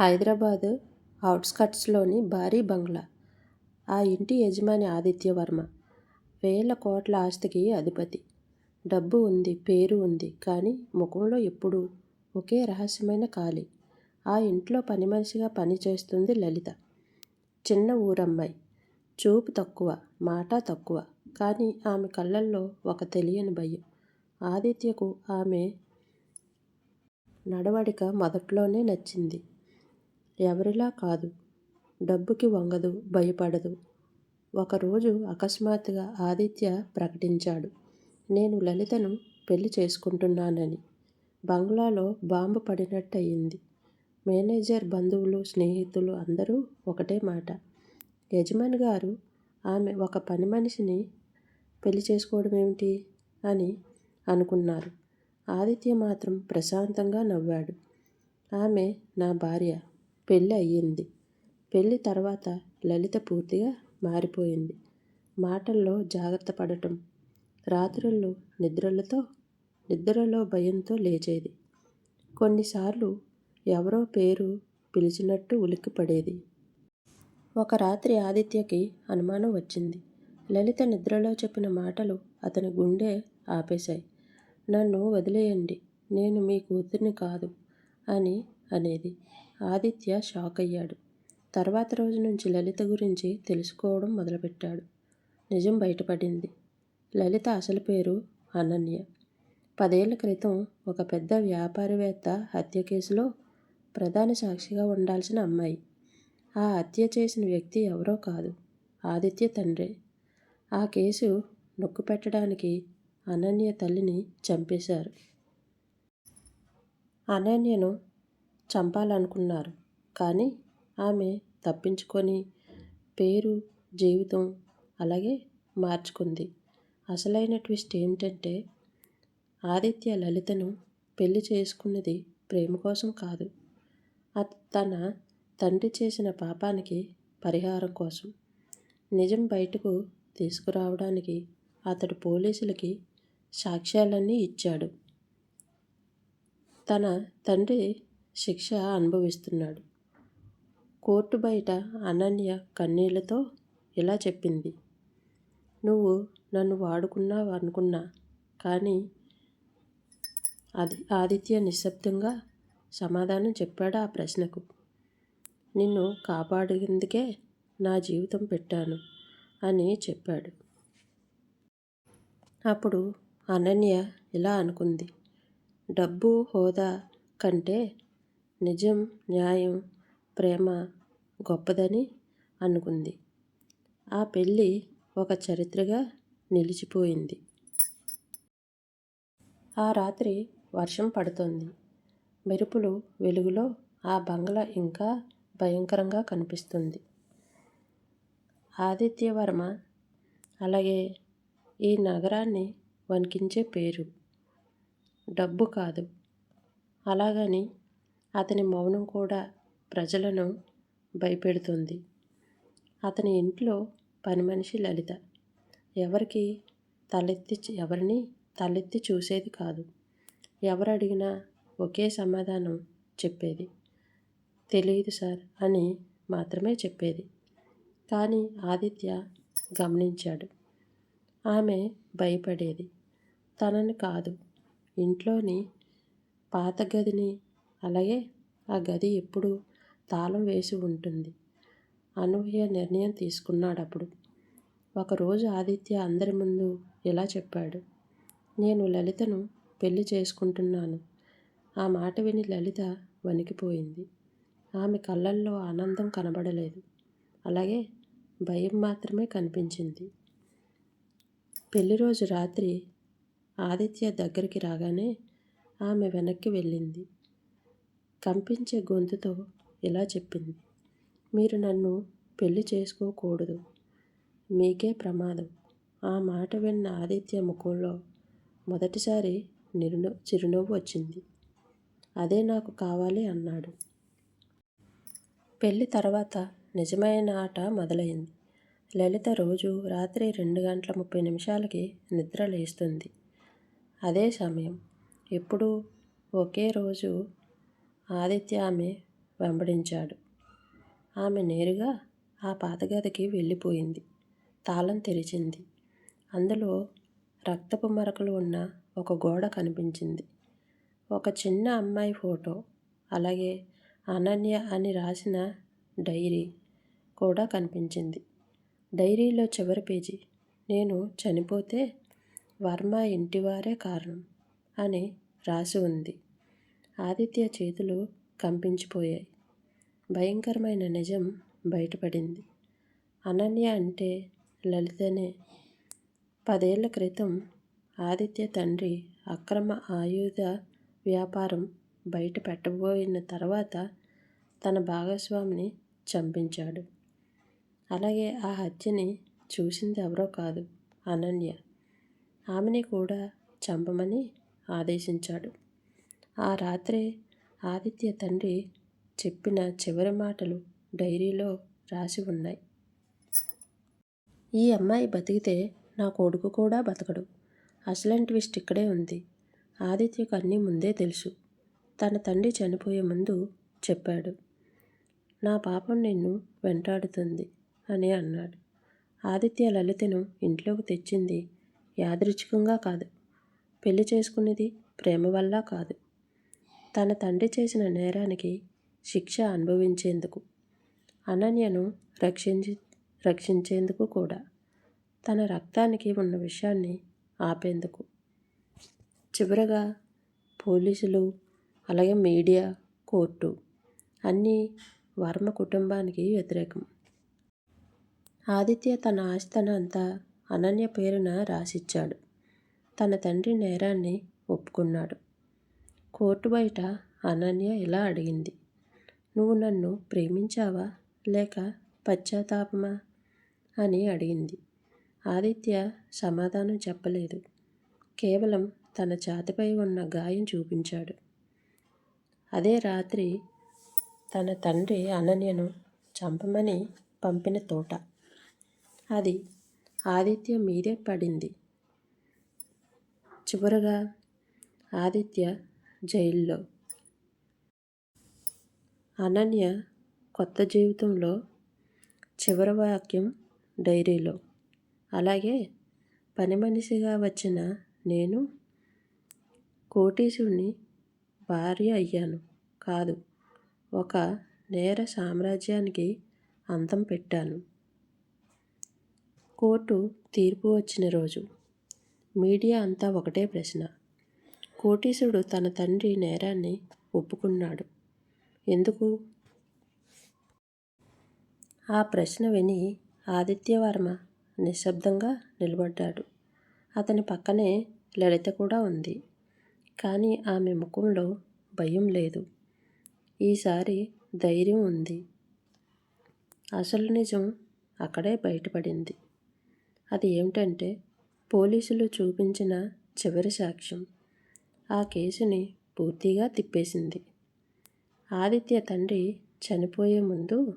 హైదరాబాద్ అవుట్స్కట్స్లోని భారీ బంగ్లా. ఆ ఇంటి యజమాని ఆదిత్యవర్మ. వేల కోట్ల ఆస్తికి అధిపతి. డబ్బు ఉంది. పేరు ఉంది. కానీ ముఖంలో ఎప్పుడూ ఒకే రహస్యమైన ఖాళీ. ఆ ఇంట్లో పనిమనిషిగా మనిషిగా పనిచేస్తుంది లలిత. చిన్న ఊరమ్మాయి. చూపు తక్కువ. మాట తక్కువ. కానీ ఆమె కళ్ళల్లో ఒక తెలియని భయం. ఆదిత్యకు ఆమె నడవడిక మొదట్లోనే నచ్చింది. ఎవరిలా కాదు. డబ్బుకి వంగదు. భయపడదు. ఒకరోజు అకస్మాత్తుగా ఆదిత్య ప్రకటించాడు. నేను లలితను పెళ్ళి చేసుకుంటున్నానని. బంగ్లాలో బాంబు పడినట్టయింది. మేనేజర్, బంధువులు, స్నేహితులు అందరూ ఒకటే మాట. యజమాని గారు ఆమె ఒక పని మనిషిని పెళ్ళి చేసుకోవడం ఏమిటి అని అనుకున్నారు. ఆదిత్య మాత్రం ప్రశాంతంగా నవ్వాడు. ఆమె నా భార్య. పెళ్ళి అయ్యింది పెళ్ళి తర్వాత లలిత పూర్తిగా మారిపోయింది. మాటల్లో జాగ్రత్త పడటం రాత్రుళ్ళు నిద్రలతో నిద్రలో భయంతో లేచేది. కొన్నిసార్లు ఎవరో పేరు పిలిచినట్టు ఉలిక్కిపడేది. ఒక రాత్రి ఆదిత్యకి అనుమానం వచ్చింది. లలిత నిద్రలో చెప్పిన మాటలు అతని గుండె ఆపేశాయి. నన్ను వదిలేయండి నేను మీ కూతుర్ని కాదు అని అనేది. ఆదిత్య షాక్ అయ్యాడు తర్వాత రోజు నుంచి లలిత గురించి తెలుసుకోవడం మొదలుపెట్టాడు. నిజం బయటపడింది. లలిత అసలు పేరు అనన్య. పదేళ్ళ క్రితం ఒక పెద్ద వ్యాపారవేత్త హత్య కేసులో ప్రధాన సాక్షిగా ఉండాల్సిన అమ్మాయి. ఆ హత్య చేసిన వ్యక్తి ఎవరో కాదు. ఆదిత్య తండ్రే. ఆ కేసు నొక్కు పెట్టడానికి అనన్య తల్లిని చంపేశారు. అనన్యను చంపాలనుకున్నారు. కానీ ఆమె తప్పించుకొని పేరు, జీవితం అలాగే మార్చుకుంది. అసలైన ట్విస్ట్ ఏమిటంటే ఆదిత్య లలితను పెళ్ళి చేసుకున్నది ప్రేమ కోసం కాదు. తన తండ్రి చేసిన పాపానికి పరిహారం కోసం. నిజం బయటకు తీసుకురావడానికి అతడు పోలీసులకి సాక్ష్యాలన్నీ ఇచ్చాడు. తన తండ్రి శిక్ష అనుభవిస్తున్నాడు. కోర్టు బయట అనన్య కన్నీళ్ళతో ఇలా చెప్పింది. నువ్వు నన్ను వాడుకున్నావు అనుకున్నా కానీ అది ఆదిత్య నిశ్శబ్దంగా సమాధానం చెప్పాడు ఆ ప్రశ్నకు. నిన్ను కాపాడేందుకే నా జీవితం పెట్టాను అని చెప్పాడు. అప్పుడు అనన్య ఇలా అనుకుంది. డబ్బు, హోదా కంటే నిజం, న్యాయం, ప్రేమ గొప్పదని అనుకుంది. ఆ పెళ్ళి ఒక చరిత్రగా నిలిచిపోయింది. ఆ రాత్రి వర్షం పడుతోంది. మెరుపులు వెలుగులో ఆ బంగ్లా ఇంకా భయంకరంగా కనిపిస్తుంది. ఆదిత్యవర్మ అలాగే ఈ నగరాన్ని వణికించే పేరు. డబ్బు కాదు. అలాగని అతని మౌనం కూడా ప్రజలను భయపెడుతుంది అతని ఇంట్లో పనిమనిషి లలిత. ఎవరికి తలెత్తి ఎవరిని తలెత్తి చూసేది కాదు. ఎవరడిగినా ఒకే సమాధానం చెప్పేది. తెలియదు సార్ అని మాత్రమే చెప్పేది. కానీ ఆదిత్య గమనించాడు. ఆమె భయపడేది తనని కాదు. ఇంట్లోని పాత గదిని. అలాగే ఆ గది ఎప్పుడూ తాళం వేసి ఉంటుంది. అనూహ్య నిర్ణయం తీసుకున్నాడప్పుడు. ఒకరోజు ఆదిత్య అందరి ముందు ఇలా చెప్పాడు. నేను లలితను పెళ్ళి చేసుకుంటున్నాను. ఆ మాట విని లలిత వణికిపోయింది. ఆమె కళ్ళల్లో ఆనందం కనబడలేదు. అలాగే భయం మాత్రమే కనిపించింది. పెళ్ళిరోజు రాత్రి ఆదిత్య దగ్గరికి రాగానే ఆమె వెనక్కి వెళ్ళింది. కంపించే గొంతుతో ఇలా చెప్పింది. మీరు నన్ను పెళ్ళి చేసుకోకూడదు. మీకే ప్రమాదం. ఆ మాట విన్న ఆదిత్య ముఖంలో మొదటిసారి చిరునవ్వు వచ్చింది. అదే నాకు కావాలి అన్నాడు. పెళ్ళి తర్వాత నిజమైన ఆట మొదలైంది. లలిత రోజు రాత్రి రెండు గంటల ముప్పై నిమిషాలకి నిద్ర లేస్తుంది. అదే సమయం. ఎప్పుడూ ఒకే రోజు ఆదిత్య ఆమె వెంబడించాడు. ఆమె నేరుగా ఆ పాతగదికి వెళ్ళిపోయింది. తాళం తెరిచింది. అందులో రక్తపు మరకలు ఉన్న ఒక గోడ కనిపించింది. ఒక చిన్న అమ్మాయి ఫోటో అలాగే అనన్య అని రాసిన డైరీ కూడా కనిపించింది. డైరీలో చివరి పేజీ నేను చనిపోతే వర్మ ఇంటివారే కారణం అని రాసి ఉంది. ఆదిత్య చేతులు కంపించిపోయాయి. భయంకరమైన నిజం బయటపడింది. అనన్య అంటే లలితనే. పదేళ్ళ క్రితం ఆదిత్య తండ్రి అక్రమ ఆయుధ వ్యాపారం బయట పెట్టబోయిన తర్వాత తన భాగస్వామిని చంపించాడు. అలాగే ఆ హత్యని చూసింది ఎవరో కాదు అనన్య. ఆమెని కూడా చంపమని ఆదేశించాడు. ఆ రాత్రే ఆదిత్య తండ్రి చెప్పిన చివరి మాటలు డైరీలో రాసి ఉన్నాయి. ఈ అమ్మాయి బతికితే నా కొడుకు కూడా బతకడు. అసలైన ట్విస్ట్ ఇక్కడే ఉంది. ఆదిత్యకు అన్నీ ముందే తెలుసు. తన తండ్రి చనిపోయే ముందు చెప్పాడు. నా పాపం నిన్ను వెంటాడుతుంది అని అన్నాడు. ఆదిత్య లలితను ఇంట్లోకి తెచ్చింది యాదృచ్ఛికంగా కాదు. పెళ్ళి చేసుకునేది ప్రేమ వల్ల కాదు. తన తండ్రి చేసిన నేరానికి శిక్ష అనుభవించేందుకు అనన్యను రక్షించి రక్షించేందుకు కూడా తన రక్తానికి ఉన్న విషయాన్ని ఆపేందుకు. చివరగా పోలీసులు అలాగే మీడియా కోర్టు అన్నీ వర్మ కుటుంబానికి వ్యతిరేకం. ఆదిత్య తన ఆస్తిని అంతా అనన్య పేరున రాసిచ్చాడు. తన తండ్రి నేరాన్ని ఒప్పుకున్నాడు. కోర్టు బయట అనన్య ఇలా అడిగింది. నువ్వు నన్ను ప్రేమించావా? లేక పశ్చాత్తాపమా అని అడిగింది. ఆదిత్య సమాధానం చెప్పలేదు. కేవలం తన ఛాతిపై ఉన్న గాయం చూపించాడు. అదే రాత్రి తన తండ్రి అనన్యను చంపమని పంపిన తోట. అది ఆదిత్య మీదే పడింది. చివరగా ఆదిత్య జైల్లో. అనన్య కొత్త జీవితంలో చివరి వాక్యం డైరీలో. అలాగే పని మనిషిగా వచ్చిన నేను కోటీశుని భార్య అయ్యాను కాదు ఒక నేర సామ్రాజ్యానికి అంతం పెట్టాను. కోర్టు తీర్పు వచ్చిన రోజు. మీడియా అంతా ఒకటే ప్రశ్న. కోటీసుడు తన తండ్రి నేరాన్ని ఒప్పుకున్నాడు. ఎందుకు? ఆ ప్రశ్న విని ఆదిత్యవర్మ నిశ్శబ్దంగా నిలబడ్డాడు. అతని పక్కనే లలిత కూడా ఉంది. కానీ ఆమె ముఖంలో భయం లేదు. ఈసారి ధైర్యం ఉంది. అసలు నిజం అక్కడే బయటపడింది. అది ఏమిటంటే పోలీసులు చూపించిన చివరి సాక్ష్యం. ఆ కేసుని పూర్తిగా తిప్పేసింది. ఆదిత్య తండ్రి చనిపోయే ముందు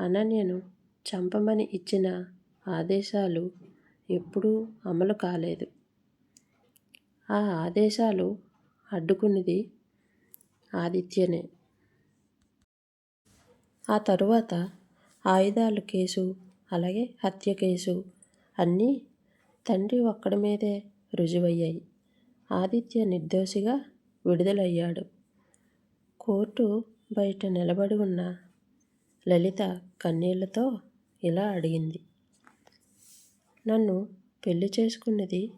అనన్యను చంపమని ఇచ్చిన ఆదేశాలు ఎప్పుడూ అమలు కాలేదు. ఆ ఆదేశాలు అడ్డుకున్నది ఆదిత్యనే. ఆ తరువాత ఆయుధాలు కేసు అలాగే హత్య కేసు అన్నీ తండ్రి ఒక్కడి మీదే రుజువయ్యాయి. ఆదిత్య నిర్దోషిగా విడుదలయ్యాడు. కోర్టు బయట నిలబడి ఉన్న లలిత కన్నీళ్ళతో ఇలా అడిగింది. నన్ను పెళ్ళి చేసుకున్నది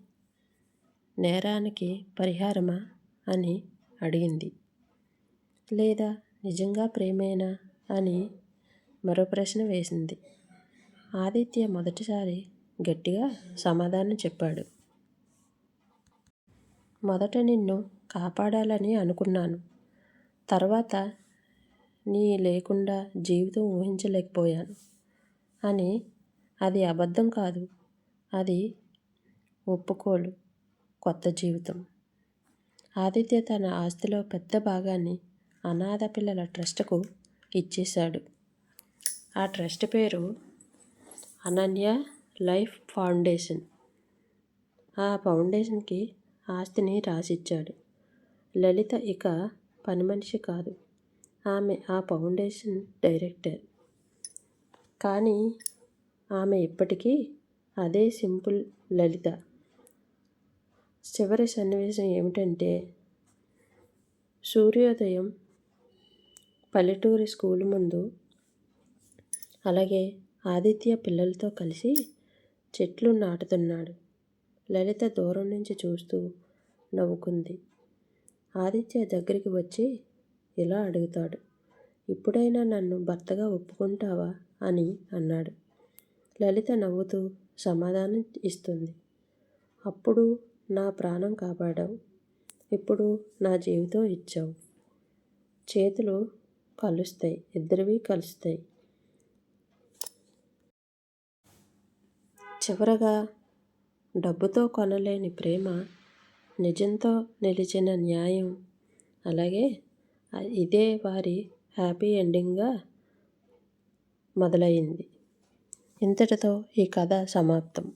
నేరానికి పరిహారమా అని అడిగింది. లేదా నిజంగా ప్రేమేనా అని మరో ప్రశ్న వేసింది. ఆదిత్య మొదటిసారి గట్టిగా సమాధానం చెప్పాడు. మొదట నిన్ను కాపాడాలని అనుకున్నాను. తర్వాత నీ లేకుండా జీవితం ఊహించలేకపోయాను. అని అది అబద్ధం కాదు. అది ఒప్పుకోలు. కొత్త జీవితం. ఆదిత్య తన ఆస్తిలో పెద్ద భాగాన్ని అనాథ పిల్లల ట్రస్ట్కు ఇచ్చేశాడు. ఆ ట్రస్ట్ పేరు అనన్య లైఫ్ ఫౌండేషన్. ఆ ఫౌండేషన్కి ఆస్తిని రాసిచ్చాడు. లలిత ఇక పని మనిషి కాదు. ఆమె ఆ ఫౌండేషన్ డైరెక్టర్. కానీ ఆమె ఇప్పటికీ అదే సింపుల్ లలిత. చివరి సన్నివేశం ఏమిటంటే సూర్యోదయం పల్లెటూరి స్కూల్ ముందు అలాగే ఆదిత్య పిల్లలతో కలిసి చెట్లు నాటుతున్నాడు. లలిత దూరం నుంచి చూస్తూ నవ్వుకుంది. ఆదిత్య దగ్గరికి వచ్చి ఇలా అడుగుతాడు. ఇప్పుడైనా నన్ను భర్తగా ఒప్పుకుంటావా? అని అన్నాడు. లలిత నవ్వుతూ సమాధానం ఇస్తుంది. అప్పుడు నా ప్రాణం కాపాడావు. ఇప్పుడు నా జీవితం ఇచ్చావు. చేతులు కలుస్తాయి. ఇద్దరివి కలుస్తాయి. చివరగా డబ్బుతో కొనలేని ప్రేమ నిజంతో నిలిచిన న్యాయం. అలాగే ఇదే వారి హ్యాపీ ఎండింగ్గా మొదలైంది. ఇంతటితో ఈ కథ సమాప్తం.